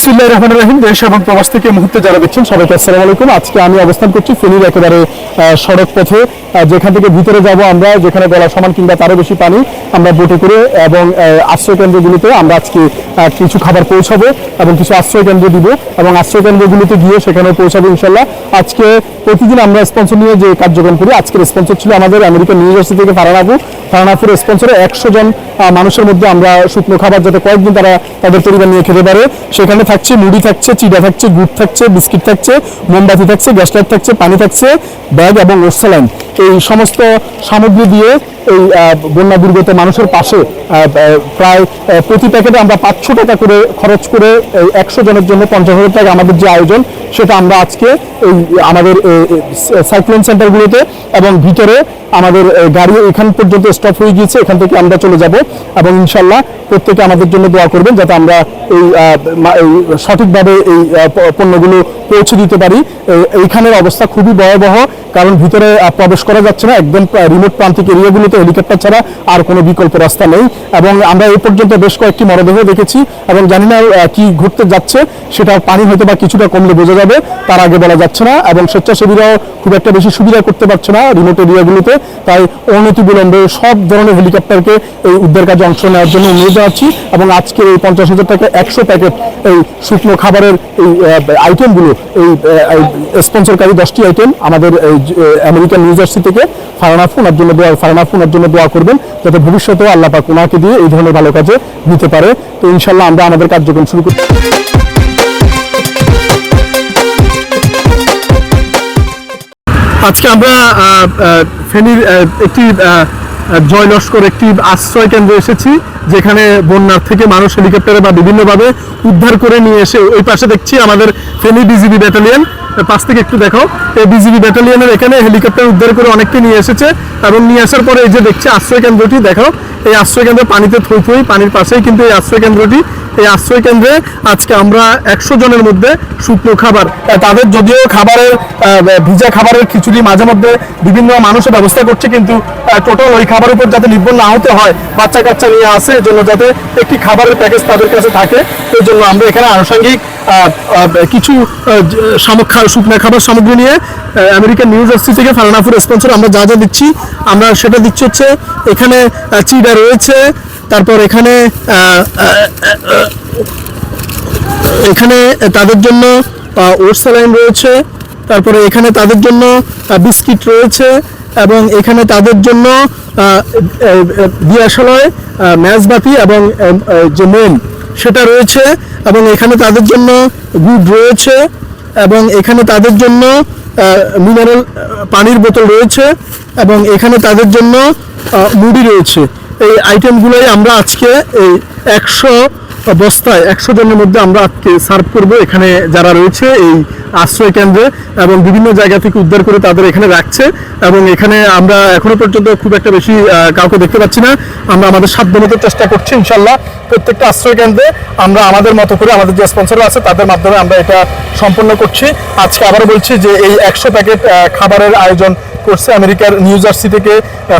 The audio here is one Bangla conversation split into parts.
বিসমুল্লাহ রহমান রাহিম দেশ এবং প্রবাস থেকে মুহূর্তে যারা দেখছেন সবাইকে আসসালামু আলাইকুম। আজকে আমি অবস্থান করছি ফেনীর একেবারে সড়ক পথে। যেখান থেকে ভিতরে যাব আমরা যেখানে গলা সমান কিংবা তারও বেশি পানি আমরা বোটে করে এবং আহ, আশ্রয় কেন্দ্রগুলিতে আমরা আজকে কিছু খাবার পৌঁছাবো এবং কিছু আশ্রয় কেন্দ্র দিব এবং আশ্রয় কেন্দ্রগুলিতে গিয়ে সেখানে পৌঁছাবো ইনশাল্লাহ আজকে প্রতিদিন আমরা স্পন্সর নিয়ে যে কার্যক্রম করি আজকের স্পন্সর ছিল আমাদের আমেরিকান ইউনিভার্সিটি থেকে ফারানাপু ফারানাপুর স্পন্সরে একশো জন মানুষের মধ্যে আমরা শুকনো খাবার যাতে কয়েকদিন তারা তাদের পরিবার নিয়ে খেতে পারে সেখানে থাকছে, মুড়ি থাকছে, চিড়া থাকছে, গুড় থাকছে, বিস্কিট থাকছে, মোমবাতি থাকছে গ্যাস লাইট থাকছে, পানি থাকছে, ব্যাগ এবং ওরসালাইন এই সমস্ত সামগ্রী দিয়ে এই বন্যা দুর্গত মানুষের পাশে প্রায় প্রতি প্যাকেটে আমরা পাঁচশো টাকা করে খরচ করে এই একশো জনের জন্য পঞ্চাশ হাজার টাকা আমাদের যে আয়োজন, সেটা আমরা আজকে এই আমাদের সাইক্লোন সেন্টারগুলোতে এবং ভিতরে আমাদের গাড়ি এখান পর্যন্ত স্টপ হয়ে গিয়েছে, এখান থেকে আমরা চলে যাব এবং ইনশাল্লাহ প্রত্যেকে আমাদের জন্য দোয়া করবেন যাতে আমরা এই সঠিকভাবে এই পণ্যগুলো পৌঁছে দিতে পারি। এইখানের অবস্থা খুবই ভয়াবহ, কারণ ভিতরে প্রবেশ করা যাচ্ছে না। একদম রিমোট প্রান্তিক এরিয়াগুলোতে হেলিকপ্টার ছাড়া আর কোনো বিকল্প রাস্তা নেই। এবং আমরা এই পর্যন্ত বেশ কয়েকটি মরদেহ দেখেছি এবং জানি না কি ঘুরতে যাচ্ছে। সেটা পানি হয়তো বা কিছুটা কমলে বোঝা যাবে। তার আগে বলা যাচ্ছে না এবং স্বেচ্ছাসেবীরাও খুব একটা বেশি সুবিধা করতে পারছে না রিমোট এরিয়াগুলোতে তাই অনতি বিলম্বে সব ধরনের হেলিকপ্টারকে এই উদ্ধার কাজে অংশ নেওয়ার জন্য অনুরোধ জানাচ্ছি এবং আজকে এই পঞ্চাশ হাজার টাকা একশো প্যাকেট এই শুকনো খাবারের এই আইটেমগুলো এই স্পন্সরকারী দশটি আইটেম আমাদের এই আমেরিকান নিউ জার্সি থেকে ফারানাফ ওনার জন্য দোয়া ফারানাফ ওনার জন্য দোয়া করবেন যাতে ভবিষ্যতেও আল্লাহ পাক ওনাকে দিয়ে এই ধরনের ভালো কাজে নিতে পারে। তো ইনশাল্লাহ আমরা আমাদের কার্যক্রম শুরু করি। আজকে আমরা ফেনীর একটি জয় লস্কর একটি আশ্রয় কেন্দ্রে এসেছি, যেখানে বন্যার থেকে মানুষ হেলিকপ্টারে বা বিভিন্নভাবে উদ্ধার করে নিয়ে এসে ওই পাশে দেখছি আমাদের ফেনী বিজিবি ব্যাটালিয়ন। পাশ থেকে একটু দেখো। এই বিজিবি ব্যাটালিয়নের এখানে হেলিকপ্টার উদ্ধার করে অনেককে নিয়ে এসেছে। এবং নিয়ে আসার পরে এই যে দেখছি আশ্রয় কেন্দ্রটি, দেখো, এই আশ্রয় কেন্দ্র পানিতে থই থই, পানির পাশেই কিন্তু এই আশ্রয় কেন্দ্রটি। এই আশ্রয় কেন্দ্রে আজকে আমরা একশো জনের মধ্যে শুকনো খাবার তাদের যদিও খাবারের ভিজা খাবারের খিচুড়ি মাঝে মধ্যে বিভিন্ন মানুষের ব্যবস্থা করছে, কিন্তু টোটাল ওই খাবারের উপর যাতে নির্ভর না হতে হয় বাচ্চা কাচ্চা নিয়ে আসে, এর জন্য যাতে একটি খাবারের প্যাকেজ তাদের কাছে থাকে এই জন্য আমরা এখানে আনুষঙ্গিক কিছু শুকনো খাবার সামগ্রী নিয়ে আমেরিকান নিউ জার্সি থেকে ফারানাফুর স্পন্সর, আমরা যা যা দিচ্ছি, আমরা সেটা দিচ্ছি হচ্ছে, এখানে চিড়া রয়েছে, তারপর এখানে এখানে তাদের জন্য ওরসালাইন রয়েছে, তারপরে এখানে তাদের জন্য বিস্কিট রয়েছে, এবং এখানে তাদের জন্য দিয়াশালয় ম্যাজবাতি এবং যে মোম, সেটা রয়েছে এবং এখানে তাদের জন্য গুড রয়েছে এবং এখানে তাদের জন্য মিনারেল পানির বোতল রয়েছে এবং এখানে তাদের জন্য মুড়ি রয়েছে। এই আইটেমগুলোই আমরা আজকে এই একশো বস্তায় একশো জনের মধ্যে আমরা আজকে সার্ভ করব। এখানে যারা রয়েছে, এই আশ্রয় কেন্দ্রে এবং বিভিন্ন জায়গা থেকে উদ্ধার করে তাদের এখানে রাখছে এবং এখানে আমরা এখনও পর্যন্ত খুব একটা বেশি কাউকে দেখতে পাচ্ছি না। আমরা আমাদের সাধ্যমতো চেষ্টা করছি ইনশাল্লাহ প্রত্যেকটা আশ্রয় কেন্দ্রে আমরা আমাদের মতো করে আমাদের যে স্পন্সর আছে, তাদের মাধ্যমে আমরা এটা সম্পন্ন করছি। আজকে আবারও বলছি যে এই একশো প্যাকেট খাবারের আয়োজন করছে আমেরিকার নিউ জার্সি থেকে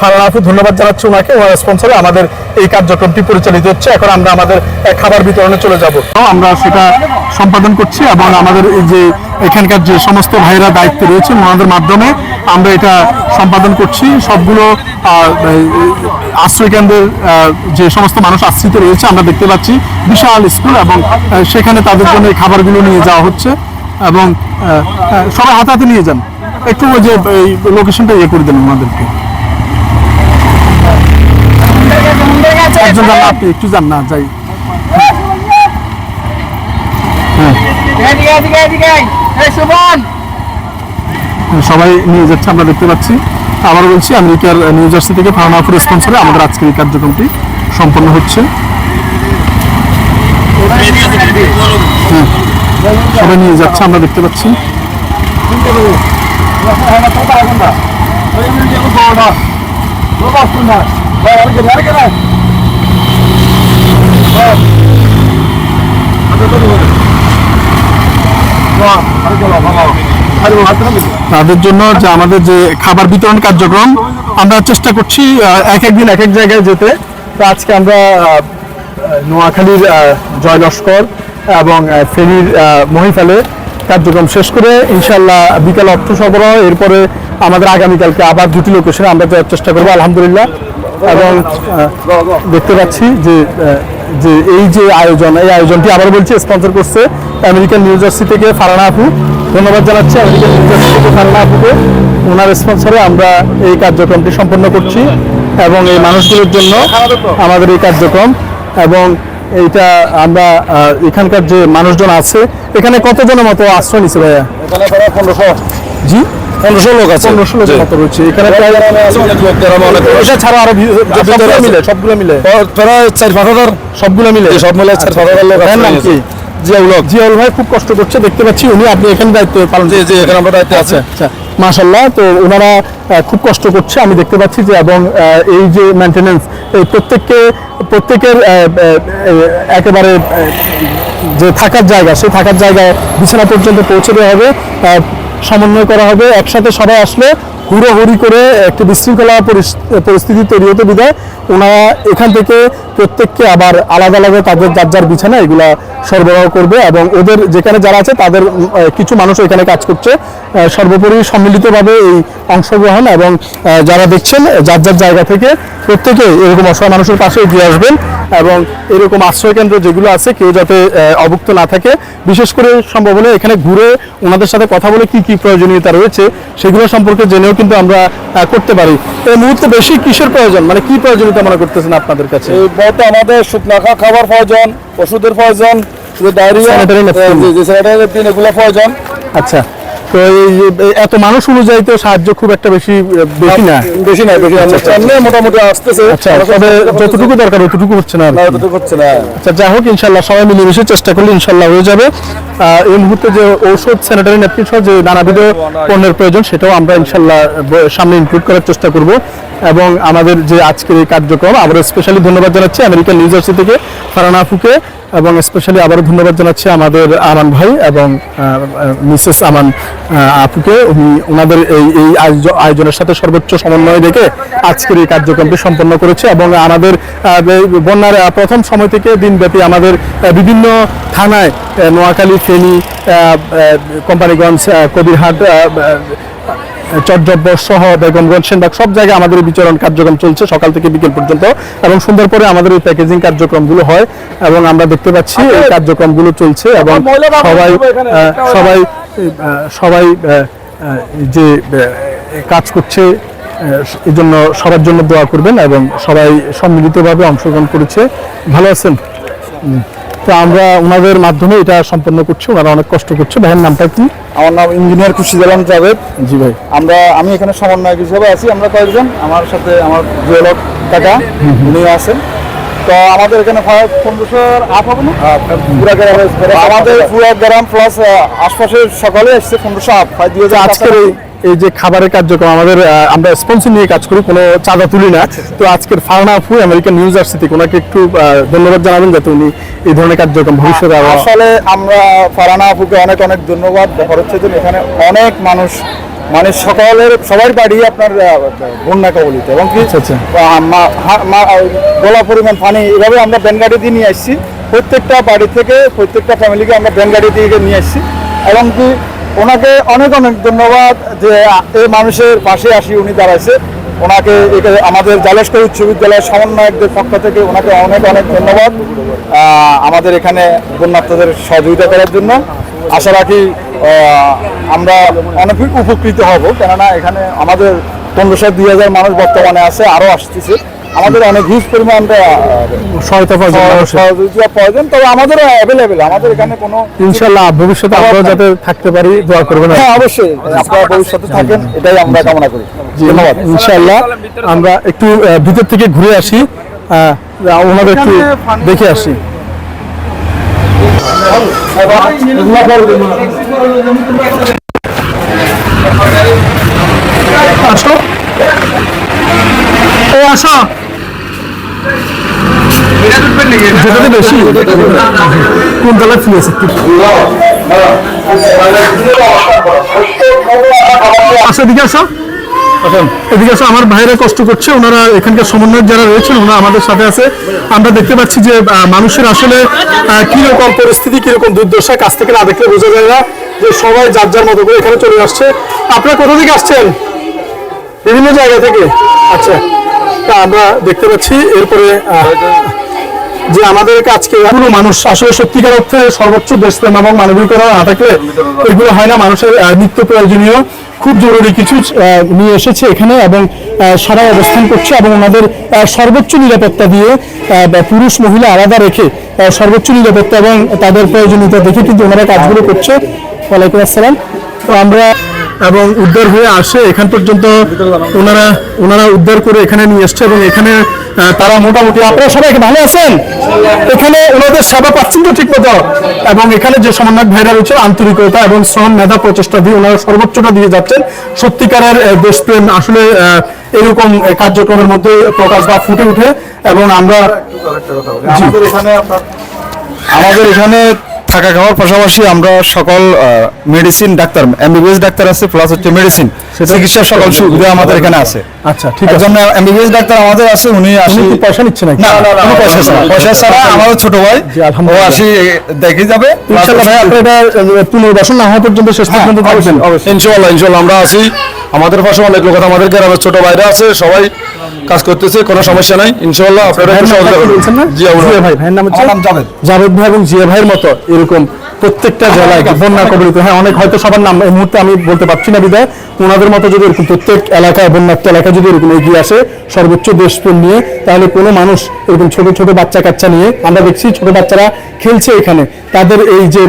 ফারহান আফু ধন্যবাদ জানাচ্ছি ওনাকে। ওনার স্পন্সরে আমাদের এই কার্যক্রমটি পরিচালিত হচ্ছে। এখন আমরা আমাদের খাবার বিতরণে চলে যাব। আমরা সেটা সম্পাদন করছি এবং আমাদের যে এখানকার যে সমস্ত ভাইরা দায়িত্বে রয়েছে ওনাদের মাধ্যমে আমরা এটা সম্পাদন করছি। সবগুলো আহ, এই, আশ্রয় কেন্দ্রের যে সমস্ত মানুষ আশ্রিত রয়েছে আমরা দেখতে পাচ্ছি। বিশাল স্কুল এবং সেখানে তাদের জন্য এই খাবারগুলো নিয়ে যাওয়া হচ্ছে এবং সবাই হাতে হাতে নিয়ে যান। একটু ওই যে এই লোকেশনটা ইয়ে করে দেন আমাদেরকে। একজন যান না, আপনি একটু যান না যাই। এই সুমন সবাই নিয়ে যাচ্ছে আমরা দেখতে পাচ্ছি। আবার বলছি আমেরিকার নিউ জার্সি থেকে ফার্মাফুর স্পন্সরে আমাদের আজকের এই কার্যক্রমটি সম্পন্ন হচ্ছে। হ্যাঁ, সবাই নিয়ে যাচ্ছে আমরা দেখতে পাচ্ছি। তাদের জন্য যে আমাদের যে খাবার বিতরণ কার্যক্রম, আমরা চেষ্টা করছি এক এক দিন এক এক জায়গায় যেতে। তো আজকে আমরা নোয়াখালীর জয় লস্কর এবং ফেনীর মহিফালে কার্যক্রম শেষ করে ইনশাল্লাহ বিকাল অর্থ সরবরাহ, এরপরে আমাদের আগামীকালকে আবার দুটি লোকেশনে আমরা যাওয়ার চেষ্টা করব, আলহামদুলিল্লাহ। এবং দেখতে পাচ্ছি যে যে এই যে আয়োজন, এই আয়োজনটি আবার বলছি স্পন্সর করছে আমেরিকান নিউ জার্সি থেকে ফারানা আপু। ধন্যবাদ জানাচ্ছি আমেরিকান নিউ জার্সি থেকে ফারানা আপুকে। ওনার স্পন্সরে আমরা এই কার্যক্রমটি সম্পন্ন করছি এবং এই মানুষগুলোর জন্য আমাদের এই কার্যক্রম এবং এইটা আমরা এখানকার যে মানুষজন আছে এখানে কতজনের মতো আশ্রয় নিছে ভাইয়া? এখানে প্রায় পনেরোশো। জি? পনেরোশো লোক আছে। পনেরোশো মতো রয়েছে। এখানে। এটা ছাড়া আরও। মিলে। সবগুলো মিলে। প্রায় চার পাঁচ হাজার। সবগুলো মিলে। সব মিলে চার পাঁচ হাজার লোক ভাইয়ের নাম কি? জিয়াউল জিয়াউল ভাই খুব কষ্ট করছে দেখতে পাচ্ছি উনি আপনি এখানে দায়িত্ব পালন জি জি এখানে আমরা দায়িত্বে আছে। আচ্ছা। মাশাল্লাহ তো ওনারা খুব কষ্ট করছে। আমি দেখতে পাচ্ছি যে, এবং এই যে মেনটেন্যান্স এই প্রত্যেককে, প্রত্যেকের একেবারে যে থাকার জায়গা, সেই থাকার জায়গায় বিছানা পর্যন্ত পৌঁছে দেওয়া হবে সমন্বয় করা হবে। একসাথে সবাই আসলে হুড়োহুড়ি করে একটি বিশৃঙ্খলা পরিস- পরিস্থিতি তৈরি হতে বিদায়। ওনারা এখান থেকে প্রত্যেককে আবার আলাদা আলাদা তাদের যার যার বিছানা এগুলা সরবরাহ করবে এবং ওদের যেখানে যারা আছে তাদের কিছু মানুষ এখানে কাজ করছে। সর্বোপরি সম্মিলিতভাবে এই অংশগ্রহণ এবং যারা দেখছেন, যার যার জায়গা থেকে প্রত্যেকে এরকম অসহায় মানুষের পাশে এগিয়ে আসবেন এবং এরকম আশ্রয় কেন্দ্র যেগুলো আছে কেউ যাতে অভুক্ত না থাকে। বিশেষ করে সম্ভব হলে এখানে ঘুরে ওনাদের সাথে কথা বলে কি কি প্রয়োজনীয়তা রয়েছে সেগুলো সম্পর্কে জেনেও কিন্তু আমরা করতে পারি। এই মুহূর্তে বেশি কিসের প্রয়োজন? মানে কি প্রয়োজনীয়তা মনে করতেছেন আপনাদের কাছে? এই বলতে আমাদের শুকনা খা- খাবার প্রয়োজন ওষুধের প্রয়োজন শুধু ডায়রিয়া এগুলো প্রয়োজন। আচ্ছা। তো এত মানুষ অনুযায়ী তো সাহায্য খুব একটা বেশি বেশি না। বেশি না বেশি না। এমনি মোটামুটি আসতেছে। আচ্ছা তবে যতটুকু দরকার অতটুকু হচ্ছে না হচ্ছে না। আচ্ছা যাই হোক ইনশাল্লাহ সবাই মিলেমিশে চেষ্টা করলে ইনশাল্লাহ হয়ে যাবে। এই মুহূর্তে যে ঔষধ স্যানিটারি ন্যাপকিন সহ যে নানাবিধ পণ্যের প্রয়োজন সেটাও আমরা ইনশাল্লাহ সামনে ইনক্লুড করার চেষ্টা করব। এবং আমাদের যে আজকের এই কার্যক্রম আবারও স্পেশালি ধন্যবাদ জানাচ্ছি আমেরিকান নিউ জার্সি থেকে ফারানা আফুকে এবং স্পেশালি আবারও ধন্যবাদ জানাচ্ছি আমাদের আমান ভাই এবং মিসেস আমান আপুকে। উনি ওনাদের এই এই আয়োজ- আয়োজনের সাথে সর্বোচ্চ সমন্বয় রেখে আজকের এই কার্যক্রমটি সম্পন্ন করেছে এবং আমাদের বন্যার প্রথম সময় থেকে দিনব্যাপী আমাদের বিভিন্ন থানায় নোয়াখালী, ফেনী কোম্পানিগঞ্জ কবিরহাট চট্টগ্রাম সহ বেগমগঞ্জ সেনবাগ সব জায়গায় আমাদের বিচরণ কার্যক্রম চলছে সকাল থেকে বিকেল পর্যন্ত এবং সুন্দর পরে আমাদের এই প্যাকেজিং কার্যক্রমগুলো হয় এবং আমরা দেখতে পাচ্ছি এই কার্যক্রমগুলো চলছে এবং সবাই সবাই সবাই যে কাজ করছে আহ, এই জন্য সবার জন্য দোয়া করবেন এবং সবাই সম্মিলিতভাবে অংশগ্রহণ করেছে। ভালো আছেন। তো আমরা ওনাদের মাধ্যমে এটা সম্পন্ন করছি ওনারা অনেক কষ্ট করছে। ভাইয়ের নামটা কি? আমার নাম ইঞ্জিনিয়ার খুশিদ আলম জাভেদ। জি ভাই। আমরা আমি এখানে সমন্বয়ক হিসেবে আছি আমরা কয়েকজন। আমার সাথে আমার জুয়েলক কাকা উনি আছেন। তো আমাদের এখানে পনেরোশোর আপ হবে না? পুরা গ্রাম আমাদের পুরা গ্রাম প্লাস আশপাশের সকলে এসছে পনেরোশো আপ প্রায় দুই হাজার আজকের এই এই যে খাবারের কার্যক্রম আমাদের আমরা স্পন্সর নিয়ে কাজ করি কোনো চাঁদা তুলি না। তো আজকের ফারনা আপু আমেরিকান নিউজ জার্সি থেকে ওনাকে একটু ধন্যবাদ জানাবেন যাতে উনি এই ধরনের কার্যক্রম ভবিষ্যতে আসলে আমরা ফারানা আপুকে অনেক অনেক ধন্যবাদ। ব্যাপার হচ্ছে যে এখানে অনেক মানুষ মানে সকলের সবার বাড়ি আপনার বন্যা কবলিত। এবং কি আচ্ছা, আচ্ছা। গোলা পরিমাণ পানি এভাবে আমরা ব্যান গাড়ি দিয়ে নিয়ে আসছি। প্রত্যেকটা বাড়ি থেকে প্রত্যেকটা ফ্যামিলিকে আমরা ব্যান গাড়ি দিয়ে নিয়ে আসছি। এবং কি ওনাকে অনেক অনেক ধন্যবাদ যে এই মানুষের পাশে আসি উনি দাঁড়াইছে। ওনাকে একে- আমাদের জালেশকর উচ্চ বিদ্যালয়ের সমন্বয়কদের পক্ষ থেকে ওনাকে অনেক অনেক ধন্যবাদ আমাদের এখানে বন্যার্থদের সহযোগিতা করার জন্য। আশা রাখি আমরা অনেক উপকৃত হব, কেননা এখানে আমাদের পনেরোশো দুই হাজার মানুষ বর্তমানে আছে আরও আসতেছে। আমাদের অনেক হিউজ পরিমাণ সহায়তা সহযোগিতা প্রয়োজন তবে আমাদের অ্যাভেলেবেল আমাদের এখানে কোনো ইনশাল্লাহ ভবিষ্যতে আমরাও যাতে থাকতে পারি দোয়া করবেন হ্যাঁ অবশ্যই আপনারা ভবিষ্যতে থাকেন এটাই আমরা কামনা করি। ধন্যবাদ। ইনশাল্লাহ আমরা একটু ভিতর থেকে ঘুরে আসি ওনাদের একটু দেখে আসি। আসো। আসো। যেটাতে বেশি। কোন তলায় ফ্রি আছে আসো। দিকে আসো এদিকে আছে আমার ভাইরা কষ্ট করছে ওনারা এখানকার সমন্বয়ক যারা রয়েছেন ওনারা আমাদের সাথে আছে। আমরা দেখতে পাচ্ছি যে মানুষের আসলে কীরকম পরিস্থিতি কীরকম দুর্দশা কাছ থেকে না দেখলে বোঝা যায় না যে সবাই যার যার মতো করে এখানে চলে আসছে। আপনারা কোথা থেকে আসছেন? বিভিন্ন জায়গা থেকে। আচ্ছা তা আমরা দেখতে পাচ্ছি এরপরে যে আমাদের আজকে এগুলো মানুষ আসলে সত্যিকার অর্থে সর্বোচ্চ দেশপ্রেম এবং মানবিকতা না থাকলে এগুলো হয় না। মানুষের নিত্য প্রয়োজনীয়, খুব জরুরি কিছু নিয়ে এসেছে এখানে এবং সারা অবস্থান করছে এবং ওনাদের সর্বোচ্চ নিরাপত্তা দিয়ে পুরুষ, মহিলা আলাদা রেখে সর্বোচ্চ নিরাপত্তা এবং তাদের প্রয়োজনীয়তা দেখে কিন্তু ওনারা কাজগুলো করছে। ওয়ালাইকুম আসসালাম। তো আমরা এবং উদ্ধার হয়ে আসে এখান পর্যন্ত ওনারা ওনারা উদ্ধার করে এখানে নিয়ে এসছে এবং এখানে তারা মোটামুটি আপনারা সবাই ভালো আছেন? এখানে ওনাদের সেবা পাচ্ছেন তো ঠিক মতো। এবং এখানে যে সমন্বয়ক ভাইরা রয়েছে আন্তরিকতা এবং শ্রম মেধা প্রচেষ্টা দিয়ে ওনারা সর্বোচ্চটা দিয়ে যাচ্ছেন। সত্যিকারের দেশপ্রেম আসলে এরকম কার্যক্রমের মধ্যে প্রকাশ বা ফুটে উঠে এবং আমরা আমাদের এখানে আমাদের এখানে থাকা খাওয়ার পাশাপাশি আমরা সকল মেডিসিন ডাক্তার এমবিবিএস ডাক্তার আছে প্লাস হচ্ছে মেডিসিন চিকিৎসার সকল সুবিধা আমাদের এখানে আছে। আচ্ছা ঠিক আছে। এমবিবিএস ডাক্তার আমাদের আছে উনি আসি কি পয়সা নিচ্ছে নাকি? না না কোনো পয়সা ছাড়া পয়সা ছাড়া আমাদের ছোট ভাই ও আসি দেখে যাবে ইনশাআল্লাহ ভাই আপনি এটা পুনর্বাসন না হওয়া পর্যন্ত শেষ পর্যন্ত থাকবেন। ইনশাল্লাহ ইনশাল্লাহ আমরা আছি। আমাদের পাশে অনেক লোক আমাদের গ্রামের ছোট ভাইরা আছে সবাই কাজ করতেছে কোনো সমস্যা নাই। ইনশাআল্লাহ আপনারা একটু সহযোগিতা করবেন। জিয়া ভাই ভাইয়ের নাম হচ্ছে। জাভেদ ভাই এবং জিয়া ভাইয়ের মতো এরকম প্রত্যেকটা জেলায় বন্যা কবলিত হ্যাঁ অনেক হয়তো সবার নাম এই মুহূর্তে আমি বলতে পারছি না বিদায়। ওনাদের মতো যদি এরকম প্রত্যেক এলাকায় বন্যাক্ত এলাকায় যদি এরকম এগিয়ে আসে সর্বোচ্চ দেশপ্রেম নিয়ে তাহলে কোনো মানুষ এরকম ছোট ছোট বাচ্চা কাচ্চা নিয়ে আমরা দেখছি ছোট বাচ্চারা খেলছে এখানে। তাদের এই যে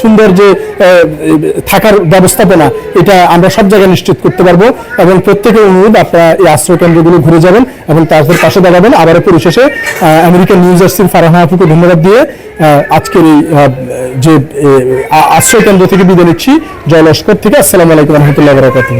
সুন্দর যে থাকার ব্যবস্থাপনা এটা আমরা সব জায়গায় নিশ্চিত করতে পারব। এবং প্রত্যেকের অনুরোধ আপনারা এই আশ্রয় কেন্দ্রগুলো ঘুরে যাবেন এবং তাদের পাশে দাঁড়াবেন। আবারও পরিশেষে আমেরিকান নিউ জার্সির ফারাহা আপুকে ধন্যবাদ দিয়ে আজকের এই যে আশ্রয় কেন্দ্র থেকে বিদায় নিচ্ছি। জয় লস্কর থেকে। আসসালামু আলাইকুম রহমতুল্লাহ বরাকাতুহ।